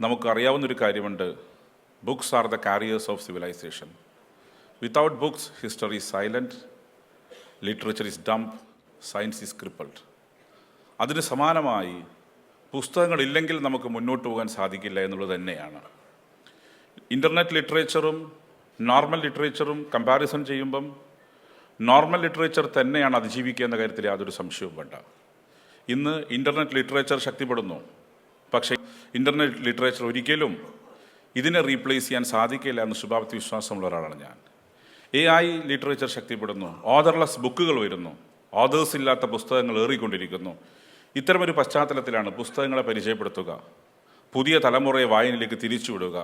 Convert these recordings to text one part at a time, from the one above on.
നമുക്കറിയാവുന്നൊരു കാര്യമുണ്ട്. Books are the carriers of civilization without books history is silent literature is dumb science is crippled അതിന് സമാനമായി പുസ്തകങ്ങളില്ലെങ്കിൽ നമുക്ക് മുന്നോട്ട് പോകാൻ സാധിക്കില്ല എന്നുള്ളത് തന്നെയാണ്. ഇന്റർനെറ്റ് ലിറ്ററേച്ചറും നോർമൽ ലിറ്ററേച്ചറും കമ്പാരിസൺ ചെയ്യുമ്പം നോർമൽ ലിറ്ററേച്ചർ തന്നെയാണ് അതിജീവിക്കുക എന്ന കാര്യത്തിൽ യാതൊരു സംശയവും വേണ്ട ഇന്ന് ഇന്റർനെറ്റ് ലിറ്ററേച്ചർ ശക്തിപ്പെടുന്നു. പക്ഷേ ഇന്റർനെറ്റ് ലിറ്ററേച്ചർ ഒരിക്കലും ഇതിനെ റീപ്ലേസ് ചെയ്യാൻ സാധിക്കില്ല എന്ന് ശുഭാപ്തി വിശ്വാസമുള്ള ഒരാളാണ് ഞാൻ. എ ഐ ലിറ്ററേച്ചർ ശക്തിപ്പെടുന്നു ഓദർലെസ് ബുക്കുകൾ വരുന്നു ഓതേഴ്സ് ഇല്ലാത്ത പുസ്തകങ്ങൾ ഏറിക്കൊണ്ടിരിക്കുന്നു. ഇത്തരമൊരു പശ്ചാത്തലത്തിലാണ് പുസ്തകങ്ങളെ പരിചയപ്പെടുത്തുക പുതിയ തലമുറയെ വായനയിലേക്ക് തിരിച്ചുവിടുക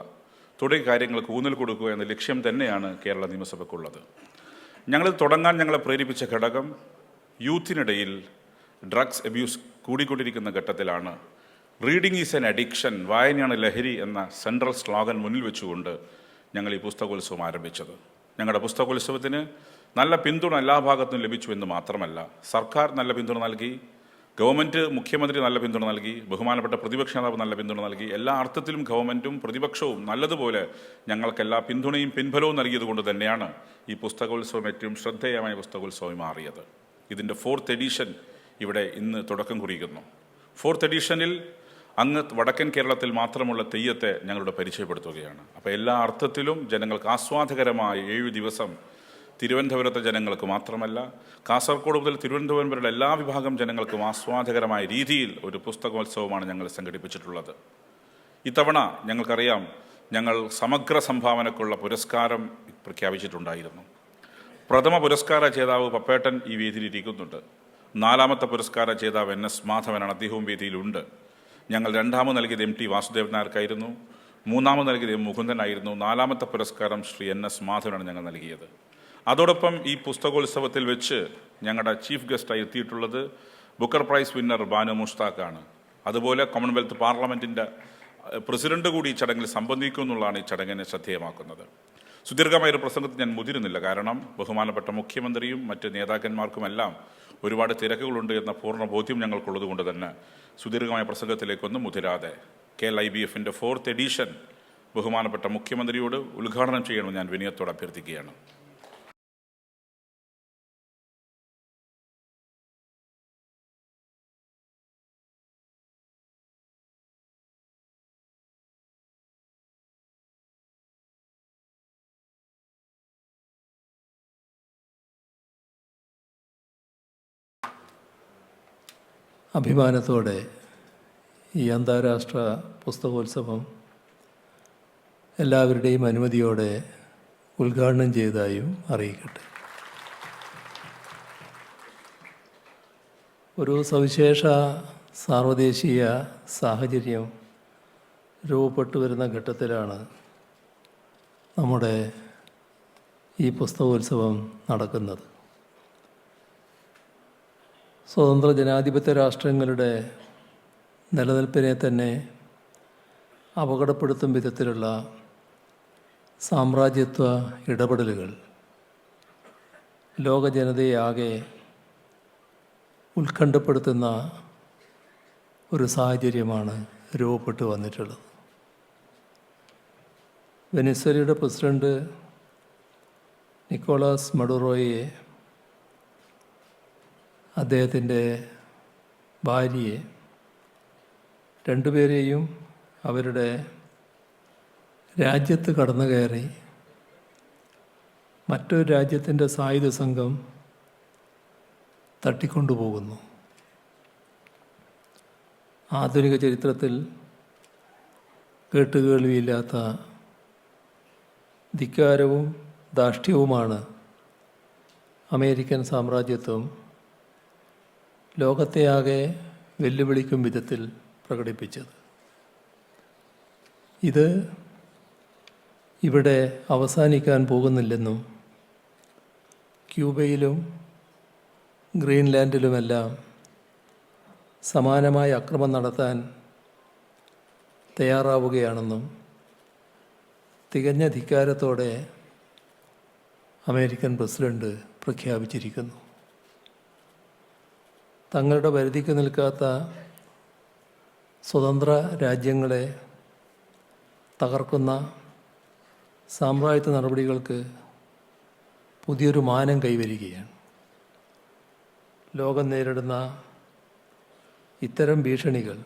തുടങ്ങിയ കാര്യങ്ങൾക്ക് ഊന്നൽ കൊടുക്കുക എന്ന ലക്ഷ്യം തന്നെയാണ് കേരള നിയമസഭയ്ക്കുള്ളത്. ഞങ്ങൾ തുടങ്ങാൻ ഞങ്ങളെ പ്രേരിപ്പിച്ച ഘടകം യൂത്തിനിടയിൽ ഡ്രഗ്സ് അബ്യൂസ് കൂടിക്കൊണ്ടിരിക്കുന്ന ഘട്ടത്തിലാണ് റീഡിംഗ് ഈസ് എൻ അഡിക്ഷൻ വായനയാണ് ലഹരി എന്ന സെൻട്രൽ സ്ലോഗൻ മുന്നിൽ വെച്ചുകൊണ്ട് ഞങ്ങൾ ഈ പുസ്തകോത്സവം ആരംഭിച്ചത്. ഞങ്ങളുടെ പുസ്തകോത്സവത്തിന് നല്ല പിന്തുണ എല്ലാ ഭാഗത്തും ലഭിച്ചു എന്ന് മാത്രമല്ല സർക്കാർ നല്ല പിന്തുണ നൽകി ഗവൺമെന്റ് മുഖ്യമന്ത്രി നല്ല പിന്തുണ നൽകി ബഹുമാനപ്പെട്ട പ്രതിപക്ഷ നേതാവ് നല്ല പിന്തുണ നൽകി എല്ലാ അർത്ഥത്തിലും ഗവൺമെന്റും പ്രതിപക്ഷവും നല്ലതുപോലെ ഞങ്ങൾക്ക് എല്ലാ പിന്തുണയും പിൻബലവും നൽകിയതുകൊണ്ട് തന്നെയാണ് ഈ പുസ്തകോത്സവം ഏറ്റവും ശ്രദ്ധേയമായ പുസ്തകോത്സവമായി മാറിയത്. ഇതിന്റെ ഫോർത്ത് എഡിഷൻ ഇവിടെ ഇന്ന് തുടക്കം കുറിക്കുന്നു. ഫോർത്ത് എഡീഷനിൽ അങ്ങ് വടക്കൻ കേരളത്തിൽ മാത്രമുള്ള തെയ്യത്തെ ഞങ്ങളുടെ പരിചയപ്പെടുത്തുകയാണ്. അപ്പോൾ എല്ലാ അർത്ഥത്തിലും ജനങ്ങൾക്ക് ആസ്വാദകരമായ ഏഴു ദിവസം തിരുവനന്തപുരത്തെ ജനങ്ങൾക്ക് മാത്രമല്ല കാസർഗോഡ് മുതൽ തിരുവനന്തപുരം വരെയുള്ള എല്ലാ വിഭാഗം ജനങ്ങൾക്കും ആസ്വാദകരമായ രീതിയിൽ ഒരു പുസ്തകോത്സവമാണ് ഞങ്ങൾ സംഘടിപ്പിച്ചിട്ടുള്ളത്. ഇത്തവണ ഞങ്ങൾക്കറിയാം ഞങ്ങൾ സമഗ്ര സംഭാവനക്കുള്ള പുരസ്കാരം പ്രഖ്യാപിച്ചിട്ടുണ്ടായിരുന്നു. പ്രഥമ പുരസ്കാര ജേതാവ് പപ്പേട്ടൻ ഈ വേദിയിൽ ഇരിക്കുന്നുണ്ട് നാലാമത്തെ പുരസ്കാര ജേതാവ് എൻ എസ് മാധവനാണ് അദ്ദേഹവും വേദിയിലുണ്ട്. ഞങ്ങൾ രണ്ടാമത് നൽകിയത് എം ടി വാസുദേവൻ നായർക്കായിരുന്നു. മൂന്നാമത് നൽകിയത് മുകുന്ദനായിരുന്നു നാലാമത്തെ പുരസ്കാരം ശ്രീ എൻ എസ് മാധവനാണ് ഞങ്ങൾ നൽകിയത്. അതോടൊപ്പം ഈ പുസ്തകോത്സവത്തിൽ വെച്ച് ഞങ്ങളുടെ ചീഫ് ഗസ്റ്റായി എത്തിയിട്ടുള്ളത് ബുക്കർ പ്രൈസ് വിന്നർ ബാനു മുഷ്താഖാണ്. അതുപോലെ കോമൺവെൽത്ത് പാർലമെന്റിന്റെ പ്രസിഡന്റ് കൂടി ഈ ചടങ്ങിൽ സംബന്ധിക്കും എന്നുള്ളതാണ് ഈ ചടങ്ങിനെ ശ്രദ്ധേയമാക്കുന്നത്. സുദീർഘമായ ഒരു പ്രസംഗത്തിൽ ഞാൻ മുതിരുന്നില്ല. കാരണം ബഹുമാനപ്പെട്ട മുഖ്യമന്ത്രിയും മറ്റ് നേതാക്കന്മാർക്കുമെല്ലാം ഒരുപാട് തിരക്കുകളുണ്ട് എന്ന പൂർണ ബോധ്യം ഞങ്ങൾക്കുള്ളത് കൊണ്ട് തന്നെ സുദീർഘമായ പ്രസംഗത്തിലേക്കൊന്നും മുതിരാതെ കെ എൽ ഐ ബി എഫിന്റെ ഫോർത്ത് എഡീഷൻ ബഹുമാനപ്പെട്ട മുഖ്യമന്ത്രിയോട് ഉദ്ഘാടനം ചെയ്യണമെന്ന് ഞാൻ വിനയത്തോട് അഭ്യർത്ഥിക്കുകയാണ്. അഭിമാനത്തോടെ ഈ അന്താരാഷ്ട്ര പുസ്തകോത്സവം എല്ലാവരുടെയും അനുമതിയോടെ ഉദ്ഘാടനം ചെയ്തതായും അറിയിക്കട്ടെ. ഒരു സവിശേഷ സാർവദേശീയ സാഹചര്യം രൂപപ്പെട്ടു വരുന്ന ഘട്ടത്തിലാണ് നമ്മുടെ ഈ പുസ്തകോത്സവം നടക്കുന്നത്. സ്വതന്ത്ര ജനാധിപത്യ രാഷ്ട്രങ്ങളുടെ നിലനിൽപ്പിനെ തന്നെ അപകടപ്പെടുത്തും വിധത്തിലുള്ള സാമ്രാജ്യത്വ ഇടപെടലുകൾ ലോക ജനതയെ ആകെ ഉത്കണ്ഠപ്പെടുത്തുന്ന ഒരു സാഹചര്യമാണ് രൂപപ്പെട്ടു വന്നിട്ടുള്ളത്. വെനിസ്വലയുടെ പ്രസിഡന്റ് നിക്കോളാസ് മഡുറോയെ അദ്ദേഹത്തിന്റെ ഭാര്യയെ രണ്ടുപേരെയും അവരുടെ രാജ്യത്ത് കടന്നു കയറി മറ്റൊരു രാജ്യത്തിന്റെ സായുധ സംഘം തട്ടിക്കൊണ്ടുപോകുന്നു. ആധുനിക ചരിത്രത്തിൽ കേട്ടുകേൾവിയില്ലാത്ത ധിക്കാരവും ധാർഷ്ട്യവുമാണ് അമേരിക്കൻ സാമ്രാജ്യത്വം ലോകത്തെയാകെ വെല്ലുവിളിക്കും വിധത്തിൽ പ്രകടിപ്പിച്ചത്. ഇത് ഇവിടെ അവസാനിക്കാൻ പോകുന്നില്ലെന്നും ക്യൂബയിലും ഗ്രീൻലാൻഡിലുമെല്ലാം സമാനമായ അക്രമം നടത്താൻ തയ്യാറാവുകയാണെന്നും തികഞ്ഞ ധിക്കാരത്തോടെ അമേരിക്കൻ പ്രസിഡന്റ് പ്രഖ്യാപിച്ചിരിക്കുന്നു. തങ്ങളുടെ പരിധിക്ക് നിൽക്കാത്ത സ്വതന്ത്ര രാജ്യങ്ങളെ തകർക്കുന്ന സാമ്രാജ്യത്വ നടപടികൾക്ക് പുതിയൊരു മാനം കൈവരികയാണ്. ലോകം നേരിടുന്ന ഇത്തരം ഭീഷണികൾ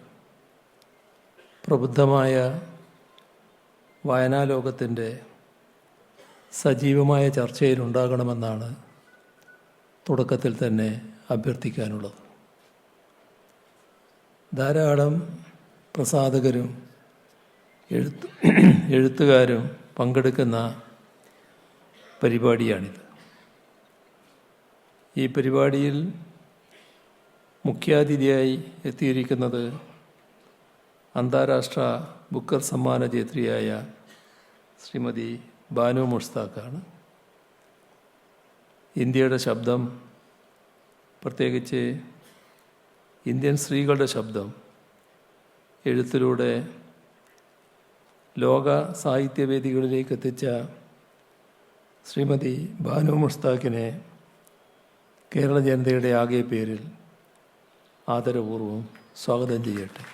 പ്രബുദ്ധമായ വായനാലോകത്തിന്റെ സജീവമായ ചർച്ചയിലുണ്ടാകണമെന്നാണ് തുടക്കത്തിൽ തന്നെ അഭ്യർത്ഥിക്കാനുള്ളത്. ധാരാളം പ്രസാധകരും എഴുത്ത് എഴുത്തുകാരും പങ്കെടുക്കുന്ന പരിപാടിയാണിത്. ഈ പരിപാടിയിൽ മുഖ്യാതിഥിയായി എത്തിയിരിക്കുന്നത് അന്താരാഷ്ട്ര ബുക്കർ സമ്മാന ജേത്രിയായ ശ്രീമതി ബാനു മുഷ്താഖാണ്. ഇന്ത്യയുടെ ശബ്ദം പ്രത്യേകിച്ച് ഇന്ത്യൻ സ്ത്രീകളുടെ ശബ്ദം എഴുത്തിലൂടെ ലോക സാഹിത്യവേദികളിലേക്ക് എത്തിച്ച ശ്രീമതി ബാനു മുസ്താഖിനെ കേരള ജനതയുടെ ആകെ പേരിൽ ആദരപൂർവം സ്വാഗതം ചെയ്യട്ടെ.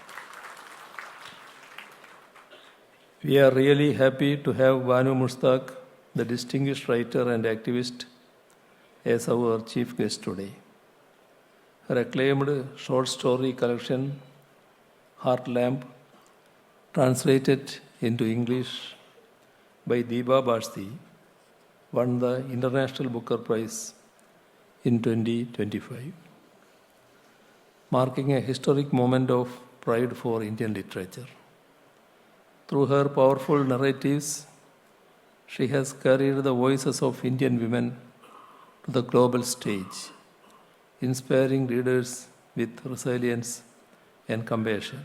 We are really happy to have Banu Mushtaq the distinguished writer and activist as our chief guest today Her acclaimed short story collection, Heart Lamp, translated into English by Deepa Bharti, won the International Booker Prize in 2025, marking a historic moment of pride for Indian literature. Through her powerful narratives, she has carried the voices of Indian women to the global stage, inspiring readers with resilience and compassion.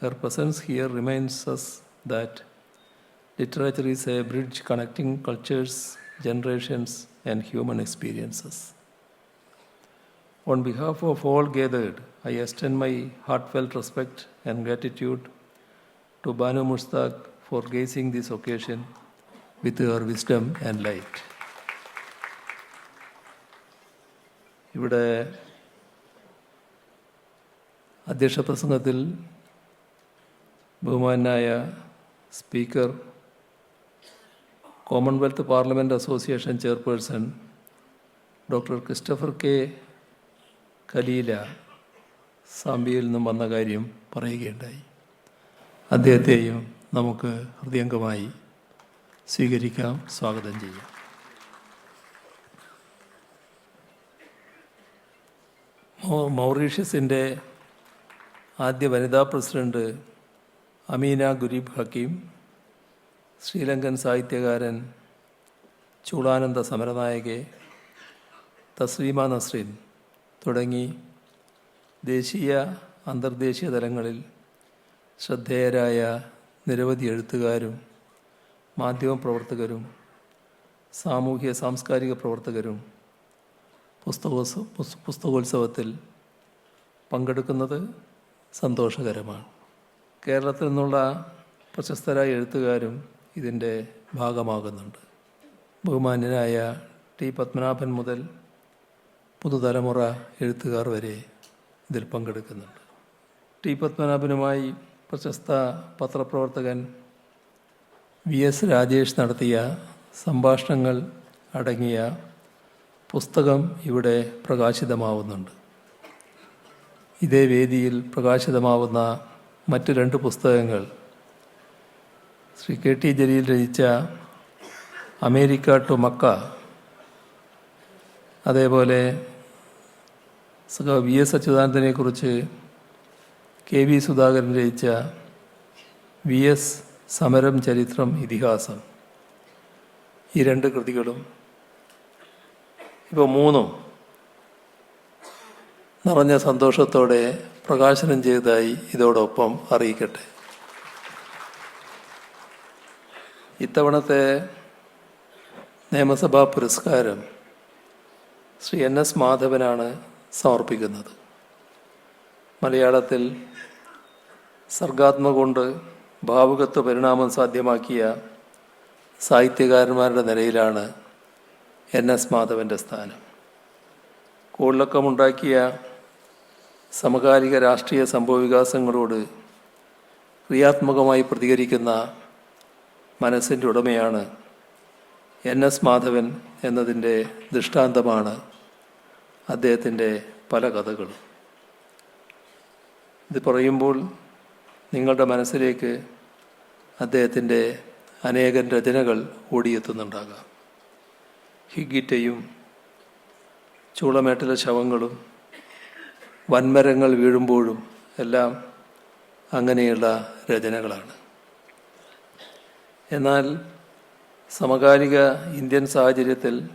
Her presence here reminds us that literature is a bridge connecting cultures, generations, and human experiences. On behalf of all gathered, I extend my heartfelt respect and gratitude to Banu Mustak for gracing this occasion with her wisdom and light. ഇവിടെ അധ്യക്ഷ പ്രസംഗത്തിൽ ബഹുമാനായ speaker Commonwealth Parliament Association chairperson doctor Christopher K. Kalila സാമ്പിയിൽ നിന്നും വന്ന കാര്യം പറയുകയുണ്ടായി. അദ്ദേഹത്തെയും നമുക്ക് ഹൃദയംഗമായി സ്വീകരിക്കാം സ്വാഗതം ചെയ്യാം. മൗറീഷ്യസിന്റെ ആദ്യ വനിതാ president Ameenah Gurib Hakim Sri Lankan സാഹിത്യകാരൻ ചൂളാനന്ദ സമരനായകെ തസ്ലീമ നസ്രീൻ തുടങ്ങി ദേശീയ അന്തർദേശീയ തലങ്ങളിൽ ശ്രദ്ധേയരായ നിരവധി എഴുത്തുകാരും മാധ്യമ പ്രവർത്തകരും സാമൂഹ്യ സാംസ്കാരിക പ്രവർത്തകരും പുസ്തകോത്സവ പുസ്- പുസ്തകോത്സവത്തിൽ പങ്കെടുക്കുന്നത് സന്തോഷകരമാണ്. കേരളത്തിൽ നിന്നുള്ള പ്രശസ്തരായ എഴുത്തുകാരും ഇതിന്റെ ഭാഗമാകുന്നുണ്ട്. ബഹുമാന്യനായ ടി പത്മനാഭൻ മുതൽ പുതുതലമുറ എഴുത്തുകാർ വരെ ഇതിൽ പങ്കെടുക്കുന്നുണ്ട്. ടി പത്മനാഭനുമായി പ്രശസ്ത പത്രപ്രവർത്തകൻ വി എസ് രാജേഷ് നടത്തിയ സംഭാഷണങ്ങൾ അടങ്ങിയ പുസ്തകം ഇവിടെ പ്രകാശിതമാവുന്നുണ്ട്. ഇതേ വേദിയിൽ പ്രകാശിതമാവുന്ന മറ്റു രണ്ട് പുസ്തകങ്ങൾ ശ്രീ കെ ടി ജലീൽ രചിച്ച അമേരിക്ക ടു മക്ക അതേപോലെ വി എസ് അച്യുതാനന്ദനെക്കുറിച്ച് കെ വി സുധാകരൻ രചിച്ച വി എസ് സമരം ചരിത്രം ഇതിഹാസം. ഈ രണ്ട് കൃതികളും ഇപ്പോൾ മൂന്നും നിറഞ്ഞ സന്തോഷത്തോടെ പ്രകാശനം ചെയ്തതായി ഇതോടൊപ്പം അറിയിക്കട്ടെ. ഇത്തവണത്തെ നിയമസഭാ പുരസ്കാരം ശ്രീ എൻ എസ് മാധവനാണ് സമർപ്പിക്കുന്നത്. മലയാളത്തിൽ സർഗാത്മ കൊണ്ട് ഭാവുകത്വ പരിണാമം സാധ്യമാക്കിയ സാഹിത്യകാരന്മാരുടെ നിലയിലാണ് എൻ എസ് മാധവന്റെ സ്ഥാനം. കോളിളക്കമുണ്ടാക്കിയ സമകാലിക രാഷ്ട്രീയ സംഭവവികാസങ്ങളോട് ക്രിയാത്മകമായി പ്രതികരിക്കുന്ന മനസ്സിന്റെ ഉടമയാണ് എൻ എസ് മാധവൻ എന്നതിന്റെ ദൃഷ്ടാന്തമാണ് അദ്ദേഹത്തിന്റെ പല കഥകളും. ഇത് പറയുമ്പോൾ നിങ്ങളുടെ മനസ്സിലേക്ക് അദ്ദേഹത്തിന്റെ അനേകം രചനകൾ ഓടിയെത്തുന്നുണ്ടാകാം. ഹിഗിറ്റയും ചൂളമേട്ടിലെ ശവങ്ങളും വൻമരങ്ങൾ വീഴുമ്പോഴും എല്ലാം അങ്ങനെയുള്ള രചനകളാണ്. എന്നാൽ സമകാലിക ഇന്ത്യൻ സാഹചര്യത്തിൽ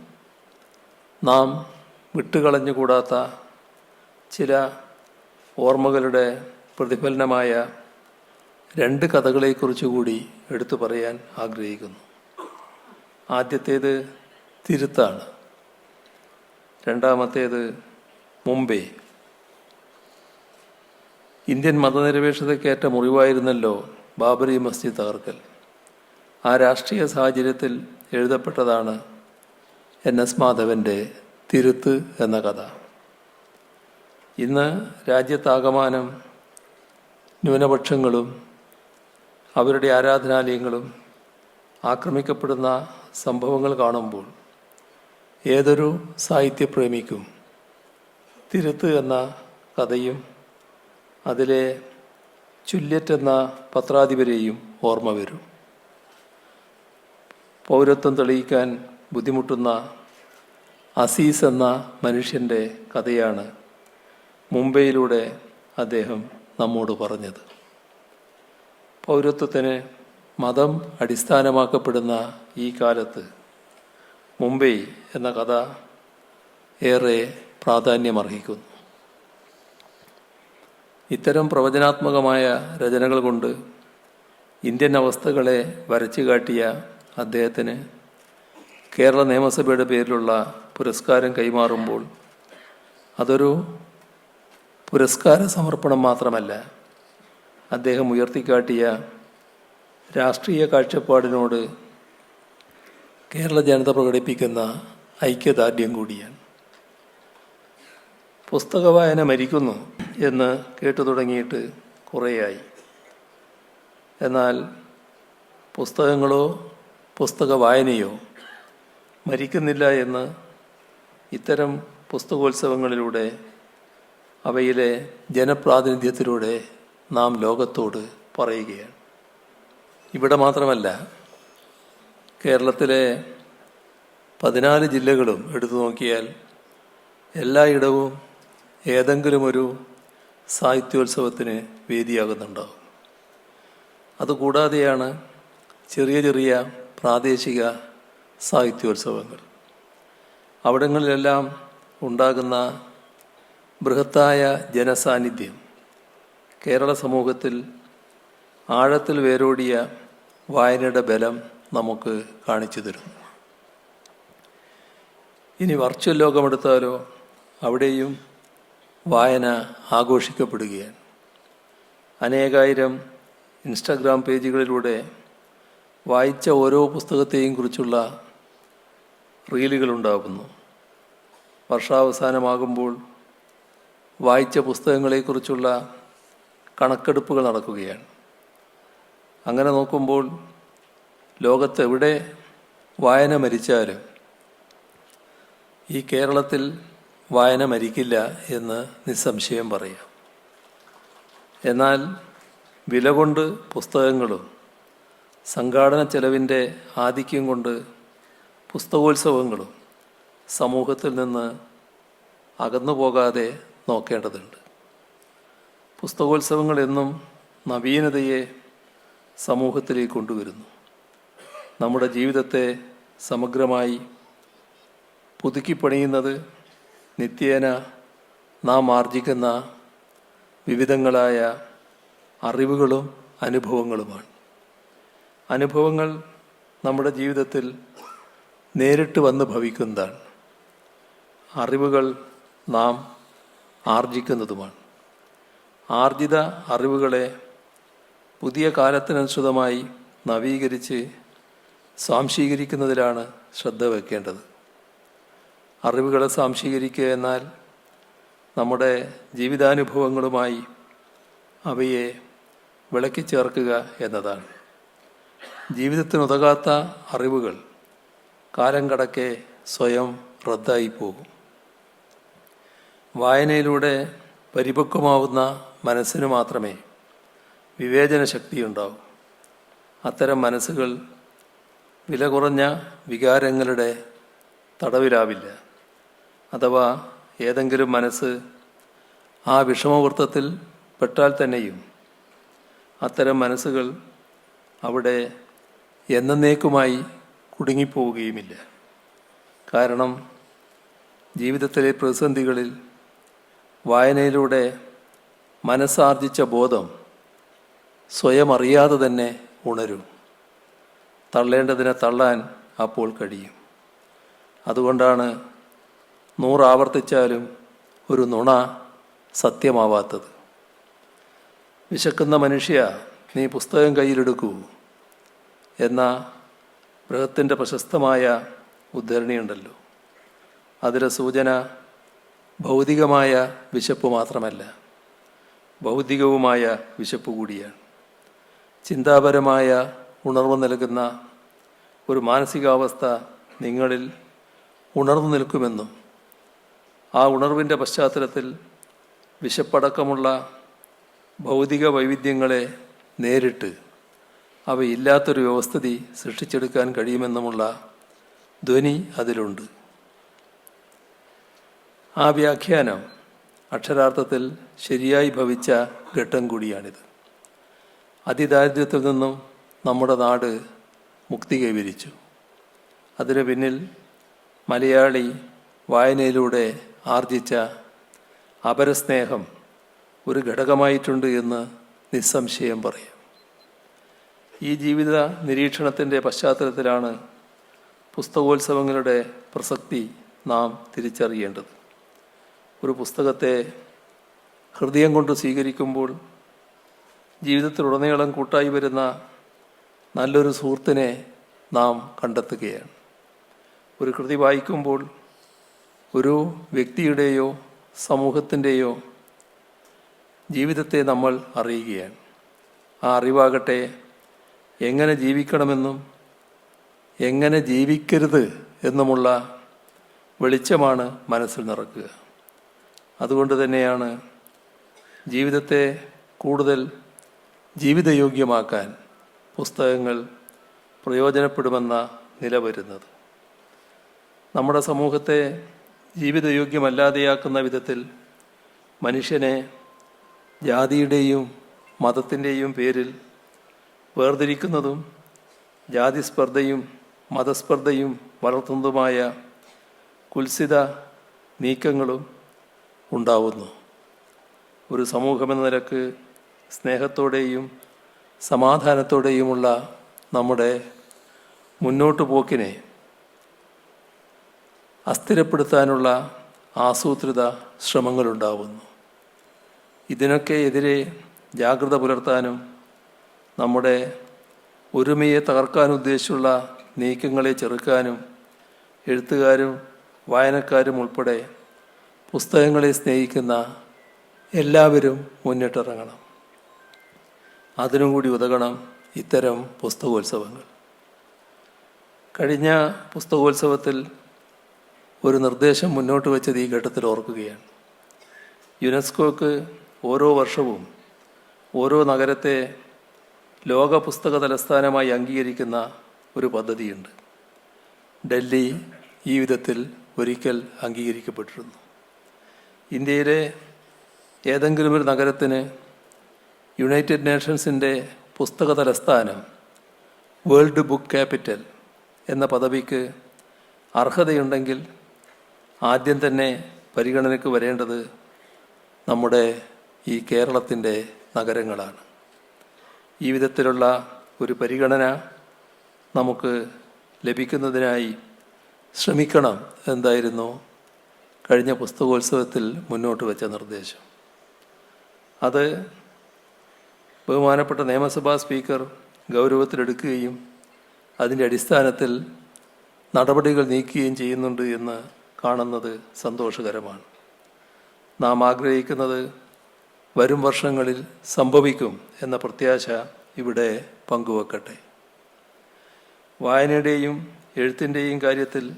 നാം വിട്ടുകളഞ്ഞുകൂടാത്ത ചില ഓർമ്മകളുടെ പ്രതിഫലനമായ രണ്ട് കഥകളെക്കുറിച്ചുകൂടി എടുത്തു പറയാൻ ആഗ്രഹിക്കുന്നു. ആദ്യത്തേത് തിരുത്താണ്. രണ്ടാമത്തേത് മുംബൈ. ഇന്ത്യൻ മതനിരപേക്ഷതയ്ക്കേറ്റ മുറിവായിരുന്നല്ലോ ബാബറി മസ്ജിദ് തകർക്കൽ. ആ രാഷ്ട്രീയ സാഹചര്യത്തിൽ എഴുതപ്പെട്ടതാണ് എൻ എസ് മാധവന്റെ തിരുത്ത് എന്ന കഥ. ഇന്ന് രാജ്യത്താകമാനം ന്യൂനപക്ഷങ്ങളും അവരുടെ ആരാധനാലയങ്ങളും ആക്രമിക്കപ്പെടുന്ന സംഭവങ്ങൾ കാണുമ്പോൾ ഏതൊരു സാഹിത്യപ്രേമിക്കും തിരുത്ത് എന്ന കഥയും അതിലെ ചുല്യറ്റ് എന്ന പത്രാധിപരെയും ഓർമ്മ വരും. പൗരത്വം തെളിയിക്കാൻ ബുദ്ധിമുട്ടുന്ന അസീസ് എന്ന മനുഷ്യന്റെ കഥയാണ് മുംബൈയിലൂടെ അദ്ദേഹം നമ്മോട് പറഞ്ഞത്. പൗരത്വത്തിന് മതം അടിസ്ഥാനമാക്കപ്പെടുന്ന ഈ കാലത്ത് മുംബൈ എന്ന കഥ ഏറെ പ്രാധാന്യമർഹിക്കുന്നു. ഇത്തരം പ്രവചനാത്മകമായ രചനകൾ കൊണ്ട് ഇന്ത്യൻ അവസ്ഥകളെ വരച്ചു കാട്ടിയ അദ്ദേഹത്തിന് കേരള നിയമസഭയുടെ പേരിലുള്ള പുരസ്കാരം കൈമാറുമ്പോൾ അതൊരു പുരസ്കാര സമർപ്പണം മാത്രമല്ല അദ്ദേഹം ഉയർത്തിക്കാട്ടിയ രാഷ്ട്രീയ കാഴ്ചപ്പാടിനോട് കേരള ജനത പ്രകടിപ്പിക്കുന്ന ഐക്യദാർഢ്യം കൂടിയാണ്. പുസ്തക വായന മരിക്കുന്നു എന്ന് കേട്ടു തുടങ്ങിയിട്ട് കുറേയായി. എന്നാൽ പുസ്തകങ്ങളോ പുസ്തക വായനയോ മരിക്കുന്നില്ല എന്ന് ഇത്തരം പുസ്തകോത്സവങ്ങളിലൂടെ അവയിലെ ജനപ്രാതിനിധ്യത്തിലൂടെ നാം ലോകത്തോട് പറയുകയാണ്. ഇവിടെ മാത്രമല്ല കേരളത്തിലെ പതിനാല് ജില്ലകളും എടുത്തു നോക്കിയാൽ എല്ലായിടവും ഏതെങ്കിലും ഒരു സാഹിത്യോത്സവത്തിന് വേദിയാകുന്നുണ്ടാവും. അതുകൂടാതെയാണ് ചെറിയ ചെറിയ പ്രാദേശിക സാഹിത്യോത്സവങ്ങൾ. അവിടങ്ങളിലെല്ലാം ഉണ്ടാകുന്ന ബൃഹത്തായ ജനസാന്നിധ്യം കേരള സമൂഹത്തിൽ ആഴത്തിൽ വേരോടിയ വായനയുടെ ബലം നമുക്ക് കാണിച്ചു തരുന്നു. ഇനി വർച്വൽ ലോകമെടുത്താലോ? അവിടെയും വായന ആഘോഷിക്കപ്പെടുകയാണ്. അനേകായിരം ഇൻസ്റ്റാഗ്രാം പേജുകളിലൂടെ വായിച്ച ഓരോ പുസ്തകത്തെയും കുറിച്ചുള്ള റീലുകളുണ്ടാകുന്നു വർഷാവസാനമാകുമ്പോൾ വായിച്ച പുസ്തകങ്ങളെക്കുറിച്ചുള്ള കണക്കെടുപ്പുകൾ നടക്കുകയാണ്. അങ്ങനെ നോക്കുമ്പോൾ ലോകത്തെവിടെ വായന മരിച്ചാലും ഈ കേരളത്തിൽ വായന മരിക്കില്ല എന്ന് നിസ്സംശയം പറയാം. എന്നാൽ വില കൊണ്ട് പുസ്തകങ്ങളും സംഘാടന ചെലവിന്റെ ആധിക്യം കൊണ്ട് പുസ്തകോത്സവങ്ങളും സമൂഹത്തിൽ നിന്ന് അകന്നു പോകാതെ നോക്കേണ്ടതുണ്ട്. പുസ്തകോത്സവങ്ങൾ എന്നും നവീനതയെ സമൂഹത്തിലേക്ക് കൊണ്ടുവരുന്നു. നമ്മുടെ ജീവിതത്തെ സമഗ്രമായി പുതുക്കിപ്പണിയുന്നത് നിത്യേന നാം ആർജിക്കുന്ന വിവിധങ്ങളായ അറിവുകളും അനുഭവങ്ങളുമാണ്. അനുഭവങ്ങൾ നമ്മുടെ ജീവിതത്തിൽ നേരിട്ട് വന്ന് ഭവിക്കുന്നതാണ്. അറിവുകൾ നാം ആർജിക്കുന്നതുമാണ്. ആർജിത അറിവുകളെ പുതിയ കാലത്തിനനുസൃതമായി നവീകരിച്ച് സ്വാംശീകരിക്കുന്നതിലാണ് ശ്രദ്ധ വയ്ക്കേണ്ടത് അറിവുകളെ സ്വാംശീകരിക്കുക എന്നാൽ നമ്മുടെ ജീവിതാനുഭവങ്ങളുമായി അവയെ വിളക്കി ചേർക്കുക എന്നതാണ്. ജീവിതത്തിനുതകാത്ത അറിവുകൾ കാലം കടക്കെ സ്വയം റദ്ദായി പോകും. വായനയിലൂടെ പരിപക്വമാവുന്ന മനസ്സിന് മാത്രമേ വിവേചന ശക്തിയുണ്ടാവൂ. അത്തരം മനസ്സുകൾ വില കുറഞ്ഞ വികാരങ്ങളുടെ തടവിലാവില്ല. അഥവാ ഏതെങ്കിലും മനസ്സ് ആ വിഷമവൃത്തത്തിൽ പെട്ടാൽ തന്നെയും അത്തരം മനസ്സുകൾ അവിടെ എന്നേക്കുമായി കുടുങ്ങിപ്പോവുകയുമില്ല. കാരണം ജീവിതത്തിലെ പ്രതിസന്ധികളിൽ വായനയിലൂടെ മനസ്സാർജിച്ച ബോധം സ്വയം അറിയാതെ തന്നെ ഉണരും. തള്ളേണ്ടതിനെ തള്ളാൻ അപ്പോൾ കഴിയും. അതുകൊണ്ടാണ് നൂറാവർത്തിച്ചാലും ഒരു നുണ സത്യമാവാത്തത്. വിശക്കുന്ന മനുഷ്യ നീ പുസ്തകം കയ്യിലെടുക്കൂ എന്ന ബൃഹത്തിന്റെ പ്രശസ്തമായ ഉദ്ധരണിയുണ്ടല്ലോ. അതിലെ സൂചന ഭൗതികമായ വിശപ്പ് മാത്രമല്ല ഭൗതികവുമായ വിശപ്പ് കൂടിയാണ്. ചിന്താപരമായ ഉണർവ് നൽകുന്ന ഒരു മാനസികാവസ്ഥ നിങ്ങളിൽ ഉണർന്നു നിൽക്കുമെന്നും ആ ഉണർവിന്റെ പശ്ചാത്തലത്തിൽ വിശപ്പടക്കമുള്ള ഭൗതിക വൈവിധ്യങ്ങളെ നേരിട്ട് അവയില്ലാത്തൊരു വ്യവസ്ഥിതി സൃഷ്ടിച്ചെടുക്കാൻ കഴിയുമെന്നുമുള്ള ധ്വനി അതിലുണ്ട്. ആ വ്യാഖ്യാനം അക്ഷരാർത്ഥത്തിൽ ശരിയായി ഭവിച്ച ഘട്ടം കൂടിയാണിത്. അതിദാരിദ്ര്യത്തിൽ നിന്നും നമ്മുടെ നാട് മുക്തി കൈവരിച്ചു. അതിനു പിന്നിൽ മലയാളി വായനയിലൂടെ ആർജിച്ച അപരസ്നേഹം ഒരു ഘടകമായിട്ടുണ്ട് എന്ന് നിസ്സംശയം പറയാം. ഈ ജീവിത നിരീക്ഷണത്തിന്റെ പശ്ചാത്തലത്തിലാണ് പുസ്തകോത്സവങ്ങളുടെ പ്രസക്തി നാം തിരിച്ചറിയേണ്ടത്. ഒരു പുസ്തകത്തെ ഹൃദയം കൊണ്ട് സ്വീകരിക്കുമ്പോൾ ജീവിതത്തിലുടനീളം കൂട്ടായി വരുന്ന നല്ലൊരു സുഹൃത്തിനെ നാം കണ്ടെത്തുകയാണ്. ഒരു കൃതി വായിക്കുമ്പോൾ ഒരു വ്യക്തിയുടെയോ സമൂഹത്തിന്റെയോ ജീവിതത്തെ നമ്മൾ അറിയുകയാണ്. ആ അറിവാകട്ടെ എങ്ങനെ ജീവിക്കണമെന്നും എങ്ങനെ ജീവിക്കരുത് എന്നുമുള്ള വെളിച്ചമാണ് മനസ്സിൽ നിറക്കുക. അതുകൊണ്ട് തന്നെയാണ് ജീവിതത്തെ കൂടുതൽ ജീവിതയോഗ്യമാക്കാൻ പുസ്തകങ്ങൾ പ്രയോജനപ്പെടുമെന്ന നില വരുന്നത്. നമ്മുടെ സമൂഹത്തെ ജീവിതയോഗ്യമല്ലാതെയാക്കുന്ന വിധത്തിൽ മനുഷ്യനെ ജാതിയുടെയും മതത്തിന്റെയും പേരിൽ വേർതിരിക്കുന്നതും ജാതിസ്പർദ്ധയും മതസ്പർദ്ധയും വളർത്തുന്നതുമായ കുൽസിത നീക്കങ്ങളും ഉണ്ടാവുന്നു. ഒരു സമൂഹമെന്ന നിലയ്ക്ക് സ്നേഹത്തോടെയും സമാധാനത്തോടെയുമുള്ള നമ്മുടെ മുന്നോട്ടു പോക്കിനെ അസ്ഥിരപ്പെടുത്താനുള്ള ആസൂത്രിത ശ്രമങ്ങളുണ്ടാവുന്നു. ഇതിനൊക്കെ എതിരെ ജാഗ്രത പുലർത്താനും നമ്മുടെ ഒരുമയെ തകർക്കാൻ ഉദ്ദേശിച്ചുള്ള നീക്കങ്ങളെ ചെറുക്കാനും എഴുത്തുകാരും വായനക്കാരും ഉൾപ്പെടെ പുസ്തകങ്ങളെ സ്നേഹിക്കുന്ന എല്ലാവരും മുന്നിട്ടിറങ്ങണം. അതിനും കൂടി ഉതകണം ഇത്തരം പുസ്തകോത്സവങ്ങൾ. കഴിഞ്ഞ പുസ്തകോത്സവത്തിൽ ഒരു നിർദ്ദേശം മുന്നോട്ട് വെച്ചത് ഈ ഘട്ടത്തിൽ ഓർക്കുകയാണ്. യുനെസ്കോക്ക് ഓരോ വർഷവും ഓരോ നഗരത്തെ ലോക പുസ്തക തലസ്ഥാനമായി അംഗീകരിക്കുന്ന ഒരു പദ്ധതിയുണ്ട്. ഡൽഹി ഈ വിധത്തിൽ ഒരിക്കൽ അംഗീകരിക്കപ്പെട്ടിരുന്നു. ഇന്ത്യയിലെ ഏതെങ്കിലും ഒരു നഗരത്തിന് യുണൈറ്റഡ് നേഷൻസിന്റെ പുസ്തക തലസ്ഥാനം വേൾഡ് ബുക്ക് ക്യാപിറ്റൽ എന്ന പദവിക്ക് അർഹതയുണ്ടെങ്കിൽ ആദ്യം തന്നെ പരിഗണനയ്ക്ക് വരേണ്ടത് നമ്മുടെ ഈ കേരളത്തിന്റെ നഗരങ്ങളാണ്. ഈ വിധത്തിലുള്ള ഒരു പരിഗണന നമുക്ക് ലഭിക്കുന്നതിനായി ശ്രമിക്കണം എന്തായിരുന്നു കഴിഞ്ഞ പുസ്തകോത്സവത്തിൽ മുന്നോട്ട് വെച്ച നിർദ്ദേശം. അത് ബഹുമാനപ്പെട്ട നിയമസഭാ സ്പീക്കർ ഗൗരവത്തിലെടുക്കുകയും അതിന്റെ അടിസ്ഥാനത്തിൽ നടപടികൾ നീക്കുകയും ചെയ്യുന്നുണ്ട് എന്ന് കാണുന്നത് സന്തോഷകരമാണ്. നാം ആഗ്രഹിക്കുന്നത് വരും വർഷങ്ങളിൽ സംഭവിക്കും എന്ന പ്രത്യാശ ഇവിടെ പങ്കുവെക്കട്ടെ. വായനയുടെയും എഴുത്തിന്റെയും കാര്യത്തിൽ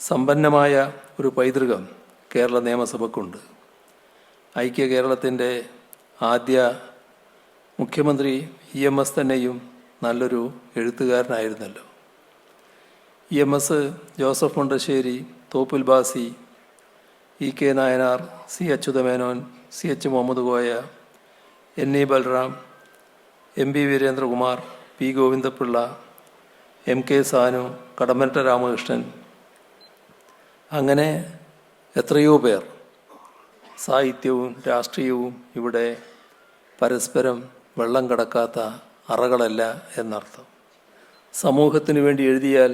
സമ്പന്നമായ ഒരു പൈതൃകം കേരള നിയമസഭയ്ക്കുണ്ട് ഐക്യ കേരളത്തിന്റെ ആദ്യ മുഖ്യമന്ത്രി ഇ എം എസ് തന്നെയും നല്ലൊരു എഴുത്തുകാരനായിരുന്നല്ലോ. E M S Joseph Mundassery Thoppil Bhasi E K Nayanar C Achutha Menon C H Muhammad Koya N E Balram M P Veerendrakumar P Govinda Pillai M K Sanu Kadammanitta Ramakrishnan. അങ്ങനെ എത്രയോ പേർ സാഹിത്യവും രാഷ്ട്രീയവും ഇവിടെ പരസ്പരം വെള്ളം കടക്കാത്ത അറകളല്ല എന്നർത്ഥം. സമൂഹത്തിന് വേണ്ടി എഴുതിയാൽ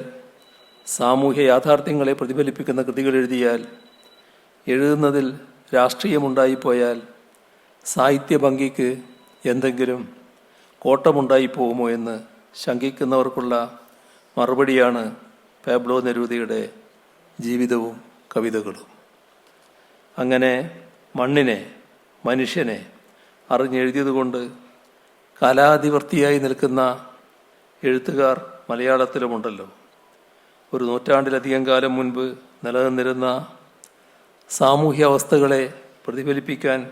സാമൂഹ്യ യാഥാർത്ഥ്യങ്ങളെ പ്രതിഫലിപ്പിക്കുന്ന കൃതികൾ എഴുതിയാൽ എഴുതുന്നതിൽ രാഷ്ട്രീയമുണ്ടായിപ്പോയാൽ സാഹിത്യഭംഗിക്ക് എന്തെങ്കിലും കോട്ടമുണ്ടായിപ്പോകുമോ എന്ന് ശങ്കിക്കുന്നവർക്കുള്ള മറുപടിയാണ് പാബ്ലോ നെരൂതിയുടെ ജീവിതവും കവിതകളും. അങ്ങനെ മണ്ണിനെ മനുഷ്യനെ അറിഞ്ഞെഴുതിയതുകൊണ്ട് കാലാധിവർത്തിയായി നിൽക്കുന്ന എഴുത്തുകാർ മലയാളത്തിലുമുണ്ടല്ലോ. ഒരു നൂറ്റാണ്ടിലധികം കാലം മുൻപ് നിലനിന്നിരുന്ന സാമൂഹ്യ അവസ്ഥകളെ പ്രതിഫലിപ്പിക്കാൻ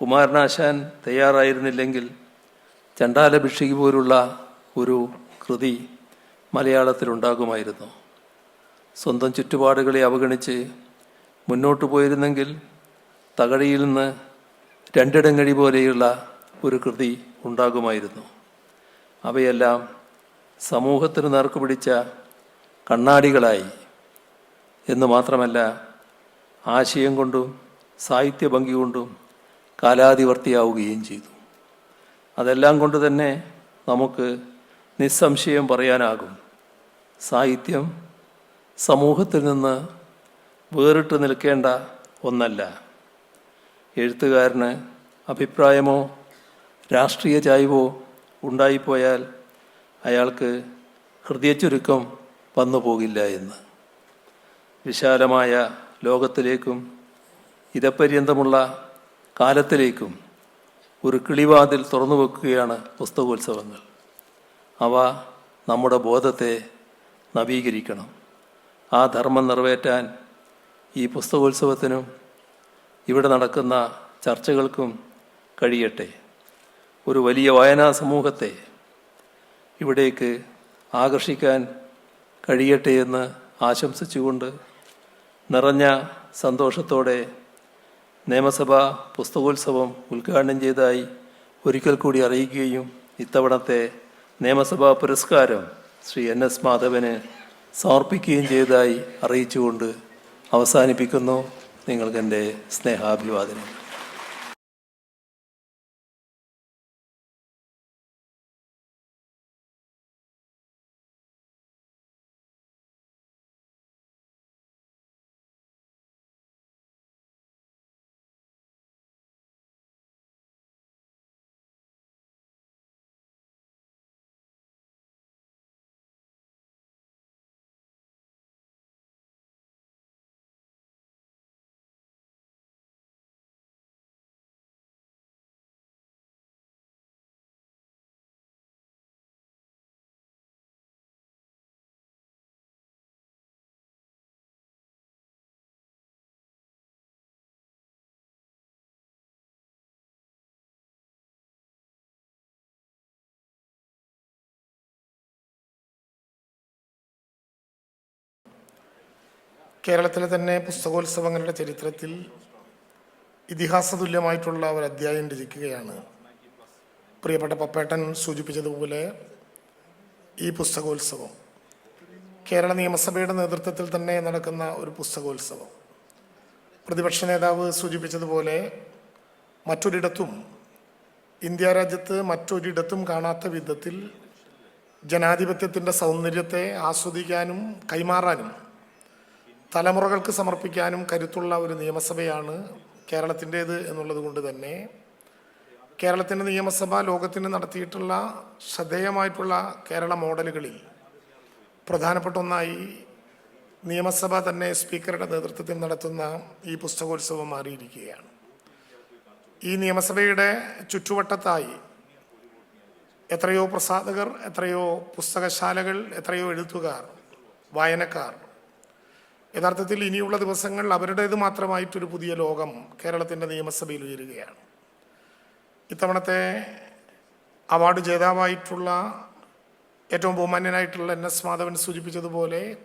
കുമാരനാശാൻ തയ്യാറായിരുന്നില്ലെങ്കിൽ ചണ്ടാല ഭിക്ഷിക്ക് പോലുള്ള ഒരു കൃതി മലയാളത്തിലുണ്ടാകുമായിരുന്നു. സ്വന്തം ചുറ്റുപാടുകളെ അവഗണിച്ച് മുന്നോട്ട് പോയിരുന്നെങ്കിൽ തകഴിയിൽ നിന്ന് രണ്ടിടങ്ങഴി പോലെയുള്ള ഒരു കൃതി ഉണ്ടാകുമായിരുന്നു. അവയെല്ലാം സമൂഹത്തിന് നേർക്ക് പിടിച്ച കണ്ണാടികളായി. എന്ന് മാത്രമല്ല ആശയം കൊണ്ടും സാഹിത്യ ഭംഗി കൊണ്ടും കാലാതിവർത്തിയാവുകയും ചെയ്തു. അതെല്ലാം കൊണ്ട് തന്നെ നമുക്ക് നിസ്സംശയം പറയാനാകും. സാഹിത്യം സമൂഹത്തിൽ നിന്ന് വേറിട്ട് നിൽക്കേണ്ട ഒന്നല്ല. എഴുത്തുകാരന് അഭിപ്രായമോ രാഷ്ട്രീയ ചായ്വോ ഉണ്ടായിപ്പോയാൽ അയാൾക്ക് ഹൃദയച്ചുരുക്കം വന്നു പോകില്ല എന്ന്. വിശാലമായ ലോകത്തിലേക്കും ഇതപര്യന്തമുള്ള കാലത്തിലേക്കും ഒരു കിളിവാതിൽ തുറന്നു വെക്കുകയാണ് പുസ്തകോത്സവങ്ങൾ. അവ നമ്മുടെ ബോധത്തെ നവീകരിക്കണം. ആ ധർമ്മം നിറവേറ്റാൻ ഈ പുസ്തകോത്സവത്തിനും ഇവിടെ നടക്കുന്ന ചർച്ചകൾക്കും കഴിയട്ടെ. ഒരു വലിയ വായനാ സമൂഹത്തെ ഇവിടേക്ക് ആകർഷിക്കാൻ കഴിയട്ടെ എന്ന് ആശംസിച്ചുകൊണ്ട് നിറഞ്ഞ സന്തോഷത്തോടെ നിയമസഭാ പുസ്തകോത്സവം ഉദ്ഘാടനം ചെയ്തതായി ഒരിക്കൽ കൂടി അറിയിക്കുകയും ഇത്തവണത്തെ നിയമസഭാ പുരസ്കാരം ശ്രീ എൻ എസ് മാധവന് സമർപ്പിക്കുകയും ചെയ്തതായി അറിയിച്ചുകൊണ്ട് അവസാനിപ്പിക്കുന്നു. നിങ്ങൾക്കെന്റെ സ്നേഹാഭിവാദനം കേരളത്തിലെ തന്നെ പുസ്തകോത്സവങ്ങളുടെ ചരിത്രത്തിൽ ഇതിഹാസതുല്യമായിട്ടുള്ള ഒരു അധ്യായം രചിക്കുകയാണ്. പ്രിയപ്പെട്ട പപ്പേട്ടൻ സൂചിപ്പിച്ചതുപോലെ ഈ പുസ്തകോത്സവം. കേരള നിയമസഭയുടെ നേതൃത്വത്തിൽ തന്നെ നടക്കുന്ന ഒരു പുസ്തകോത്സവം. പ്രതിപക്ഷ നേതാവ് സൂചിപ്പിച്ചതുപോലെ മറ്റൊരിടത്തും ഇന്ത്യ രാജ്യത്ത് മറ്റൊരിടത്തും കാണാത്ത വിധത്തിൽ ജനാധിപത്യത്തിന്റെ സൗന്ദര്യത്തെ ആസ്വദിക്കാനും കൈമാറാനും തലമുറകൾക്ക് സമർപ്പിക്കാനും കരുത്തുള്ള ഒരു നിയമസഭയാണ് കേരളത്തിന്റേത് എന്നുള്ളത് കൊണ്ട് തന്നെ. കേരളത്തിന്റെ നിയമസഭ ലോകത്തിന് നടത്തിയിട്ടുള്ള ശ്രദ്ധേയമായിട്ടുള്ള കേരള മോഡലുകളിൽ പ്രധാനപ്പെട്ട ഒന്നായി നിയമസഭ തന്നെ സ്പീക്കറുടെ നേതൃത്വത്തിൽ നടത്തുന്ന ഈ പുസ്തകോത്സവം മാറിയിരിക്കുകയാണ്. ഈ നിയമസഭയുടെ ചുറ്റുവട്ടത്തായി എത്രയോ പ്രസാധകർ എത്രയോ പുസ്തകശാലകൾ എത്രയോ എഴുത്തുകാർ വായനക്കാർ യഥാർത്ഥത്തിൽ ഇനിയുള്ള ദിവസങ്ങൾ അവരുടേത് മാത്രമായിട്ടൊരു പുതിയ ലോകം കേരളത്തിന്റെ നിയമസഭയിൽ ഉയരുകയാണ്. ഇത്തവണത്തെ അവാർഡ് ജേതാവായിട്ടുള്ള ഏറ്റവും ബഹുമാന്യനായിട്ടുള്ള എൻ എസ് മാധവൻ സൂചിപ്പിച്ചതുപോലെ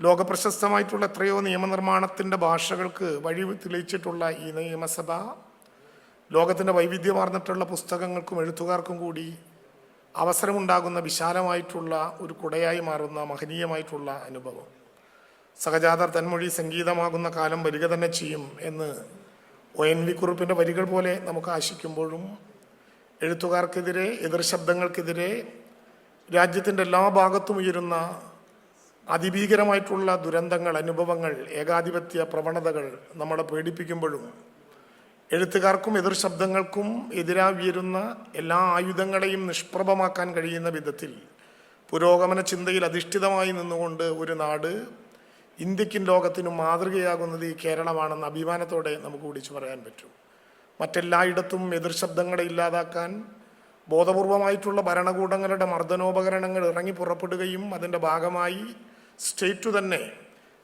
ലോകപ്രശസ്തമായിട്ടുള്ള എത്രയോ നിയമനിർമ്മാണത്തിന്റെ ഭാഷകൾക്ക് വഴി തെളിയിച്ചിട്ടുള്ള ഈ നിയമസഭ ലോകത്തിന്റെ വൈവിധ്യമാർന്നിട്ടുള്ള പുസ്തകങ്ങൾക്കും എഴുത്തുകാർക്കും കൂടി അവസരമുണ്ടാകുന്ന വിശാലമായിട്ടുള്ള ഒരു കുടയായി മാറുന്ന മഹനീയമായിട്ടുള്ള അനുഭവം. സഹജാതർ തന്മൊഴി സംഗീതമാകുന്ന കാലം വരിക തന്നെ ചെയ്യും എന്ന് ഒ എൻ വി കുറിപ്പിന്റെ വരികൾ പോലെ നമുക്ക് ആശിക്കുമ്പോഴും എഴുത്തുകാർക്കെതിരെ എതിർ ശബ്ദങ്ങൾക്കെതിരെ രാജ്യത്തിന്റെ എല്ലാ ഭാഗത്തും ഉയരുന്ന അതിഭീകരമായിട്ടുള്ള ദുരന്തങ്ങൾ അനുഭവങ്ങൾ ഏകാധിപത്യ പ്രവണതകൾ നമ്മളെ പേടിപ്പിക്കുമ്പോഴും എഴുത്തുകാർക്കും എതിർ ശബ്ദങ്ങൾക്കും എതിരാവിയരുന്ന എല്ലാ ആയുധങ്ങളെയും നിഷ്പ്രഭമാക്കാൻ കഴിയുന്ന വിധത്തിൽ പുരോഗമന ചിന്തയിൽ അധിഷ്ഠിതമായി നിന്നുകൊണ്ട് ഒരു നാട് ഇന്ത്യക്കും ലോകത്തിനും മാതൃകയാകുന്നത് ഈ കേരളമാണെന്ന് അഭിമാനത്തോടെ നമുക്ക് വിളിച്ചു പറയാൻ പറ്റും. മറ്റെല്ലായിടത്തും എതിർ ശബ്ദങ്ങളെ ഇല്ലാതാക്കാൻ ബോധപൂർവമായിട്ടുള്ള ഭരണകൂടങ്ങളുടെ മർദ്ദനോപകരണങ്ങൾ ഇറങ്ങി പുറപ്പെടുകയും അതിന്റെ ഭാഗമായി സ്റ്റേറ്റ് തന്നെ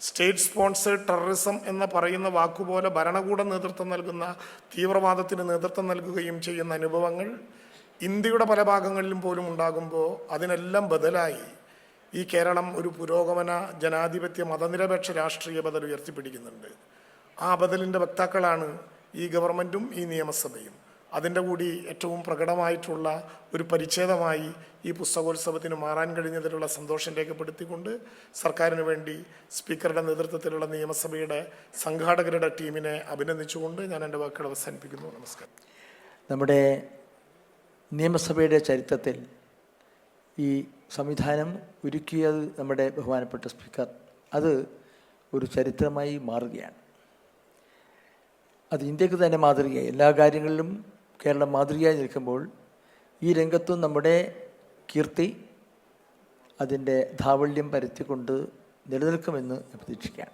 സ്റ്റേറ്റ് സ്പോൺസേഡ് ടെററിസം എന്ന് പറയുന്ന വാക്കുപോലെ ഭരണകൂടം നേതൃത്വം നൽകുന്ന തീവ്രവാദത്തിന് നേതൃത്വം നൽകുകയും ചെയ്യുന്ന അനുഭവങ്ങൾ ഇന്ത്യയുടെ പല ഭാഗങ്ങളിലും പോലും ഉണ്ടാകുമ്പോൾ അതിനെല്ലാം ബദലായി. ഈ കേരളം ഒരു പുരോഗമന ജനാധിപത്യ മതനിരപേക്ഷ രാഷ്ട്രീയ ബദൽ ഉയർത്തിപ്പിടിക്കുന്നുണ്ട്. ആ ബദലിന്റെ വക്താക്കളാണ് ഈ ഗവൺമെന്റും ഈ നിയമസഭയും. അതിന്റെ കൂടി ഏറ്റവും പ്രകടമായിട്ടുള്ള ഒരു പരിച്ഛേദമായി ഈ പുസ്തകോത്സവത്തിന് മാറാൻ കഴിഞ്ഞതിലുള്ള സന്തോഷം രേഖപ്പെടുത്തിക്കൊണ്ട് സർക്കാരിന് വേണ്ടി സ്പീക്കറുടെ നേതൃത്വത്തിലുള്ള നിയമസഭയുടെ സംഘാടകരുടെ ടീമിനെ അഭിനന്ദിച്ചുകൊണ്ട് ഞാൻ എന്റെ വാക്കുകൾ അവസാനിപ്പിക്കുന്നു. നമസ്കാരം. നമ്മുടെ നിയമസഭയുടെ ചരിത്രത്തിൽ ഈ സംവിധാനം ഒരുക്കിയത് നമ്മുടെ ബഹുമാനപ്പെട്ട സ്പീക്കർ. അത് ഒരു ചരിത്രമായി മാറുകയാണ്. അത് ഇന്ത്യയ്ക്ക് തന്നെ മാതൃകയായി. എല്ലാ കാര്യങ്ങളിലും കേരളം മാതൃകയായി നിൽക്കുമ്പോൾ ഈ രംഗത്തും നമ്മുടെ കീർത്തി അതിന്റെ ധാവള്യം പരത്തിക്കൊണ്ട് നിലനിൽക്കുമെന്ന് പ്രതീക്ഷിക്കാം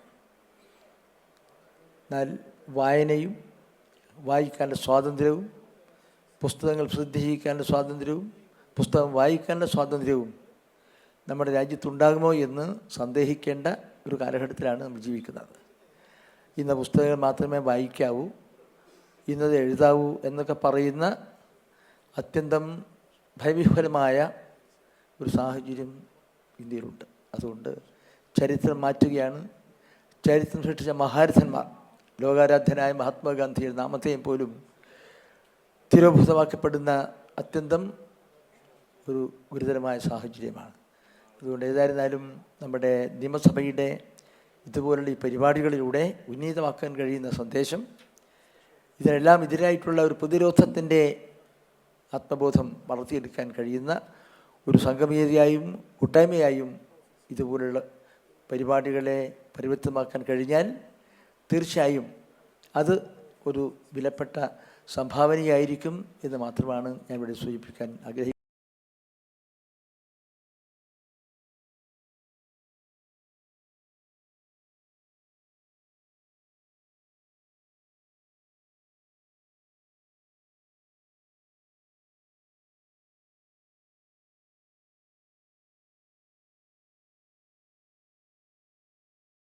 എന്നാൽ വായനയും വായിക്കാനുള്ള സ്വാതന്ത്ര്യവും പുസ്തകങ്ങൾ പ്രസിദ്ധീകരിക്കാനുള്ള സ്വാതന്ത്ര്യവും പുസ്തകം വായിക്കാനുള്ള സ്വാതന്ത്ര്യവും നമ്മുടെ രാജ്യത്തുണ്ടാകുമോ എന്ന് സന്ദേഹിക്കേണ്ട ഒരു കാലഘട്ടത്തിലാണ് നമ്മൾ ജീവിക്കുന്നത്. ഇന്ന പുസ്തകങ്ങൾ മാത്രമേ വായിക്കാവൂ ഇന്നത് എഴുതാവൂ എന്നൊക്കെ പറയുന്ന അത്യന്തം ഭയവിഹ്വലമായ ഒരു സാഹചര്യം ഇന്ത്യയിലുണ്ട്. അതുകൊണ്ട് ചരിത്രം മാറ്റുകയാണ്. ചരിത്രം സൃഷ്ടിച്ച മഹാരഥന്മാർ ലോകാരാധ്യനായ മഹാത്മാഗാന്ധിയുടെ നാമത്തെയും പോലും തിരോഭൂതമാക്കപ്പെടുന്ന അത്യന്തം ഒരു ഗുരുതരമായ സാഹചര്യമാണ്. അതുകൊണ്ട് ഏതായിരുന്നാലും നമ്മുടെ നിയമസഭയുടെ ഇതുപോലുള്ള ഈ പരിപാടികളിലൂടെ ഉന്നീതമാക്കാൻ കഴിയുന്ന സന്ദേശം ഇതിനെല്ലാം എതിരായിട്ടുള്ള ഒരു പ്രതിരോധത്തിന്റെ ആത്മബോധം വളർത്തിയെടുക്കാൻ കഴിയുന്ന ഒരു സംഗമേതിയായും കൂട്ടായ്മയായും ഇതുപോലുള്ള പരിപാടികളെ പരിവർത്തനമാക്കാൻ കഴിഞ്ഞാൽ തീർച്ചയായും അത് ഒരു വിലപ്പെട്ട സംഭാവനയായിരിക്കും എന്ന് മാത്രമാണ് ഞാൻ ഇവിടെ സൂചിപ്പിക്കാൻ ആഗ്രഹിക്കുന്നത്.